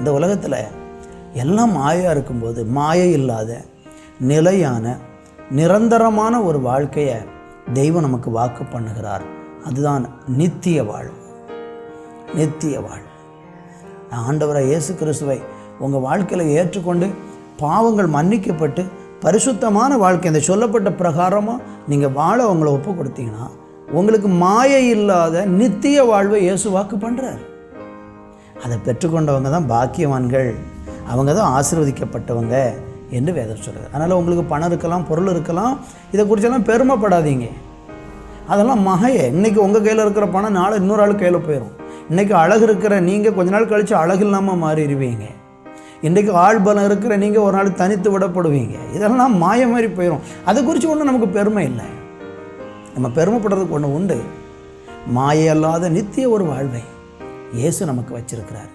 இந்த உலகத்தில் எல்லாம் மாயாக இருக்கும்போது மாயை இல்லாத நிலையான நிரந்தரமான ஒரு வாழ்க்கையை தெய்வம் நமக்கு வாக்கு பண்ணுகிறார். அதுதான் நித்திய வாழ்வு நித்திய வாழ்வு ஆண்டவரை இயேசு கிறிஸ்துவை உங்கள் வாழ்க்கையில் ஏற்றுக்கொண்டு பாவங்கள் மன்னிக்கப்பட்டு பரிசுத்தமான வாழ்க்கை இந்த சொல்லப்பட்ட பிரகாரமாக நீங்கள் வாழ உங்களை ஒப்பு கொடுத்தீங்கன்னா உங்களுக்கு மாயை இல்லாத நித்திய வாழ்வை இயேசு வாக்கு பண்ணுறாரு அதை பெற்றுக்கொண்டவங்க தான் பாக்கியவான்கள். அவங்க தான் ஆசீர்வதிக்கப்பட்டவங்க என்று வேதம் சொல்கிறது அதனால் உங்களுக்கு பணம் இருக்கலாம் பொருள் இருக்கலாம் இதை குறிச்செல்லாம் பெருமைப்படாதீங்க. அதெல்லாம் மகையே. இன்றைக்கி உங்கள் கையில் இருக்கிற பணம் நாளை இன்னொரு ஆள் கையில் போயிடும் இன்றைக்கி அழகு இருக்கிற நீங்கள் கொஞ்ச நாள் கழித்து அழகு இல்லாமல் மாறிடுவீங்க. இன்றைக்கு ஆள் பலம் இருக்கிற நீங்கள் ஒரு நாள் தனித்து விடப்படுவீங்க. இதெல்லாம் மாய மாதிரி போயிடும் அதை குறித்து ஒன்றும் நமக்கு பெருமை இல்லை. நம்ம பெருமைப்படுறதுக்கு ஒன்று உண்டு. மாயல்லாத நித்திய ஒரு வாழ்வை. இயேசு நமக்கு வச்சிருக்கிறார்.